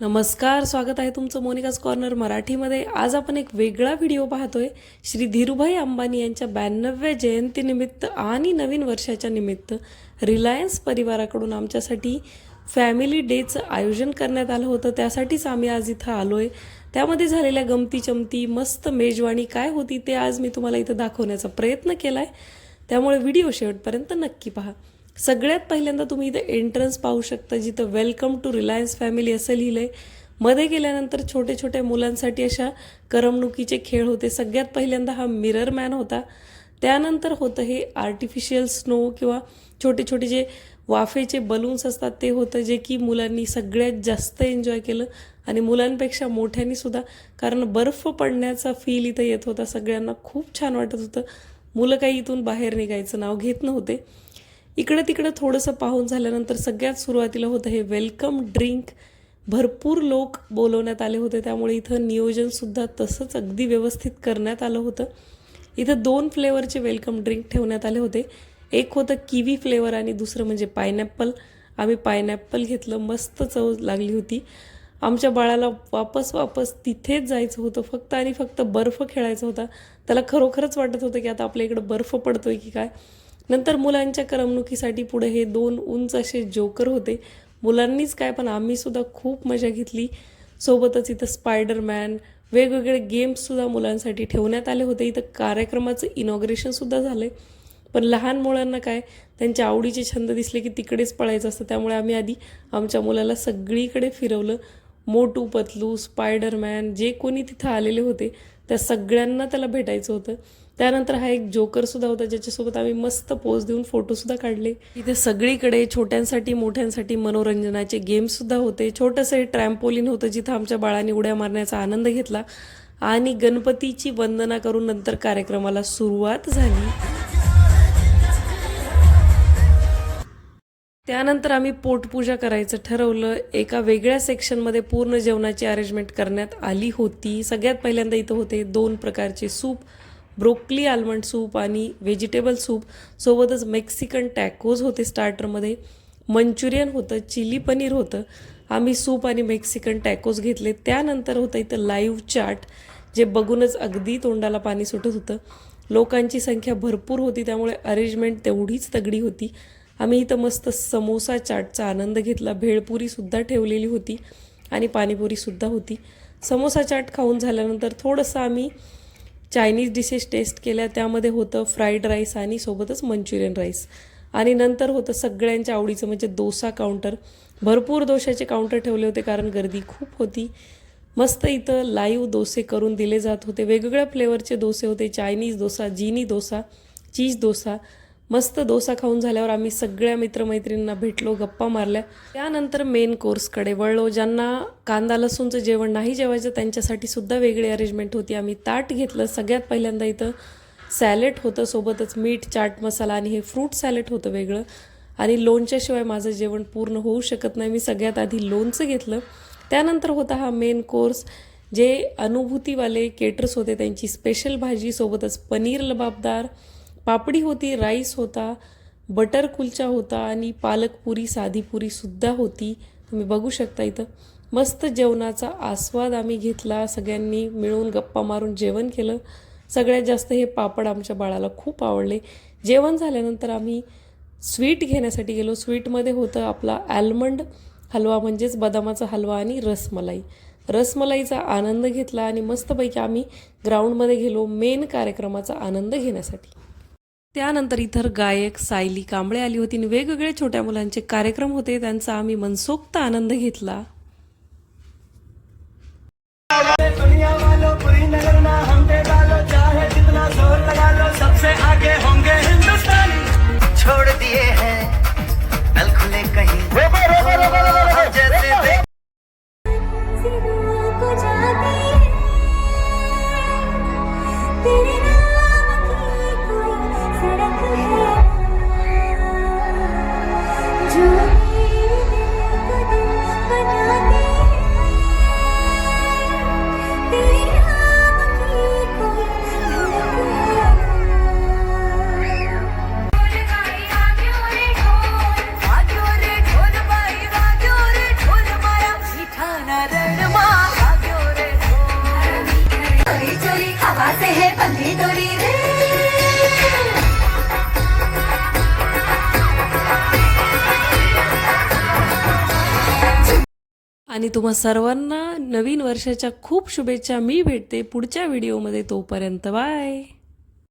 नमस्कार स्वागत आहे तुमचं मोनिकाज कॉर्नर मराठीमध्ये. आज आपण एक वेगळा व्हिडिओ पाहतोय. श्री धीरूभाई अंबानी यांच्या ब्याण्णव्या जयंतीनिमित्त आणि नवीन वर्षाच्या निमित्त रिलायन्स परिवाराकडून आमच्यासाठी फॅमिली डेचं आयोजन करण्यात आलं होतं. त्यासाठीच आम्ही आज इथं आलोय. त्यामध्ये झालेल्या गमती चमती मस्त मेजवाणी काय होती ते आज मी तुम्हाला इथं दाखवण्याचा प्रयत्न केला आहे त्यामुळे व्हिडिओ शेवटपर्यंत नक्की पहा. सगळ्यात पहिल्यांदा तुम्ही इथं एंट्रन्स पाहू शकता जिथं वेलकम टू रिलायन्स फॅमिली असं लिहिलं आहे मध्ये गेल्यानंतर छोटे छोट्या मुलांसाठी अशा करमणुकीचे खेळ होते. सगळ्यात पहिल्यांदा हा मिरर मॅन होता. त्यानंतर होतं हे आर्टिफिशियल स्नो किंवा छोटे छोटे जे वाफेचे बलून्स असतात ते होतं जे की मुलांनी सगळ्यात जास्त एन्जॉय केलं आणि मुलांपेक्षा मोठ्यांनी सुद्धा कारण बर्फ पडण्याचा फील इथं येत होता. सगळ्यांना खूप छान वाटत होतं. मुलं काही इथून बाहेर निघायचं नाव घेत नव्हते. इकडं तिकडं थोडंसं पाहून झाल्यानंतर सगळ्यात सुरुवातीला होतं हे वेलकम ड्रिंक भरपूर लोक बोलवण्यात आले होते त्यामुळे इथं नियोजनसुद्धा तसंच अगदी व्यवस्थित करण्यात आलं होतं. इथं दोन फ्लेवरचे वेलकम ड्रिंक ठेवण्यात आले होते. एक होतं किवी फ्लेवर आणि दुसरं म्हणजे पायनॅपल आम्ही पायनॅपल घेतलं मस्त चव लागली होती. आमच्या बाळाला वापस वापस तिथेच जायचं होतं फक्त आणि फक्त बर्फ खेळायचा होता. त्याला खरोखरच वाटत होतं की आता आपल्या इकडं बर्फ पडतोय की काय. नंतर मुलांच्या करमणुकीसाठी पुढे हे दोन उंच असे जोकर होते. मुलांनीच काय पण आम्हीसुद्धा खूप मजा घेतली. सोबतच इथं स्पायडरमॅन वेगवेगळे गेम्ससुद्धा मुलांसाठी ठेवण्यात आले होते. इथं कार्यक्रमाचं इनॉग्रेशनसुद्धा झालं आहे पण लहान मुलांना काय त्यांच्या आवडीचे छंद दिसले की तिकडेच पळायचं असतं. त्यामुळे आम्ही आधी आमच्या मुलाला सगळीकडे फिरवलं. मोटू पतलू स्पायडरमॅन जे कोणी तिथं आलेले होते त्या सगळ्यांना त्याला भेटायचं होतं. त्यानंतर हा एक जोकर सुद्धा होता ज्याच्यासोबत आम्ही मस्त पोज देऊन फोटो सुद्धा काढले. इथे सगळीकडे छोट्यांसाठी मोठ्यांसाठी मनोरंजनाचे गेम्स सुद्धा होते. छोटंसं हे ट्रॅम्पोलिन होतं जिथं आमच्या बाळाने उड्या मारण्याचा आनंद घेतला. आणि गणपतीची वंदना करून नंतर कार्यक्रमाला सुरुवात झाली. त्यानंतर आम्ही पोटपूजा करायचं ठरवलं. एका वेगळ्या सेक्शनमध्ये पूर्ण जेवणाची अरेंजमेंट करण्यात आली होती. सगळ्यात पहिल्यांदा इथं होते दोन प्रकारचे सूप ब्रोकली आल्मंड सूप आणि व्हेजिटेबल सूप सोबतच मेक्सिकन टॅकोज होते स्टार्टरमध्ये मंचुरियन होतं चिली पनीर होतं. आम्ही सूप आणि मेक्सिकन टॅकोज घेतले. त्यानंतर होतं इथं लाईव्ह चाट जे बघूनच अगदी तोंडाला पाणी सुटत होतं. लोकांची संख्या भरपूर होती त्यामुळे अरेंजमेंट तेवढीच तगडी होती. आम्ही इथं मस्त समोसा चाटचा आनंद घेतला. भेळपुरीसुद्धा ठेवलेली होती आणि पाणीपुरीसुद्धा होती. समोसा चाट खाऊन झाल्यानंतर थोडंसं आम्ही चायनीज डिशेस टेस्ट केल्या. त्यामध्ये होतं फ्राईड राईस आणि सोबतच मंचुरियन राईस आणि नंतर होतं सगळ्यांच्या आवडीचं म्हणजे डोसा काउंटर भरपूर डोशाचे काउंटर ठेवले होते कारण गर्दी खूप होती. मस्त इथं लाईव्ह डोसे करून दिले जात होते. वेगवेगळ्या फ्लेवरचे डोसे होते. चायनीज डोसा जिनी डोसा चीज डोसा. मस्त डोसा खाऊन झाल्यावर आम्ही सगळ्या मित्रमैत्रिणींना भेटलो गप्पा मारल्या. त्यानंतर मेन कोर्सकडे वळलो ज्यांना कांदा लसूणचं जेवण नाही जेवायचं त्यांच्यासाठी सुद्धा वेगळी अरेंजमेंट होती. आम्ही ताट घेतलं सगळ्यात पहिल्यांदा इथं सॅलेड होतं सोबतच मीठ चाट मसाला आणि हे फ्रूट सॅलेड होतं वेगळं. आणि लोणच्याशिवाय माझं जेवण पूर्ण होऊ शकत नाही. मी सगळ्यात आधी लोणचं घेतलं. त्यानंतर होता हा मेन कोर्स जे अनुभूतीवाले केटर्स होते त्यांची स्पेशल भाजी सोबतच पनीर लबाबदार पापडी होती राईस होता बटर कुलचा होता आणि पालक पुरी साधी पुरीसुद्धा होती. तुम्ही बघू शकता इथं. मस्त जेवणाचा आस्वाद आम्ही घेतला. सगळ्यांनी मिळून गप्पा मारून जेवण केलं. सगळ्यात जास्त हे पापड आमच्या बाळाला खूप आवडले. जेवण झाल्यानंतर आम्ही स्वीट घेण्यासाठी गेलो. स्वीटमध्ये होतं आपला ॲल्मंड हलवा म्हणजेच बदामाचा हलवा आणि रसमलाई. रसमलाईचा आनंद घेतला आणि मस्तपैकी आम्ही ग्राउंडमध्ये गेलो. मेन कार्यक्रमाचा आनंद घेण्यासाठी. त्यानंतर इतर गायक सायली कांबळे आली होती आणि वेगवेगळे छोट्या मुलांचे कार्यक्रम होते. त्यांचा आम्ही मनसोक्त आनंद घेतला. रे. आणि तुम्हा सर्वांना नवीन वर्षाच्या खूप शुभेच्छा मी भेटते पुढच्या व्हिडिओमध्ये तोपर्यंत बाय.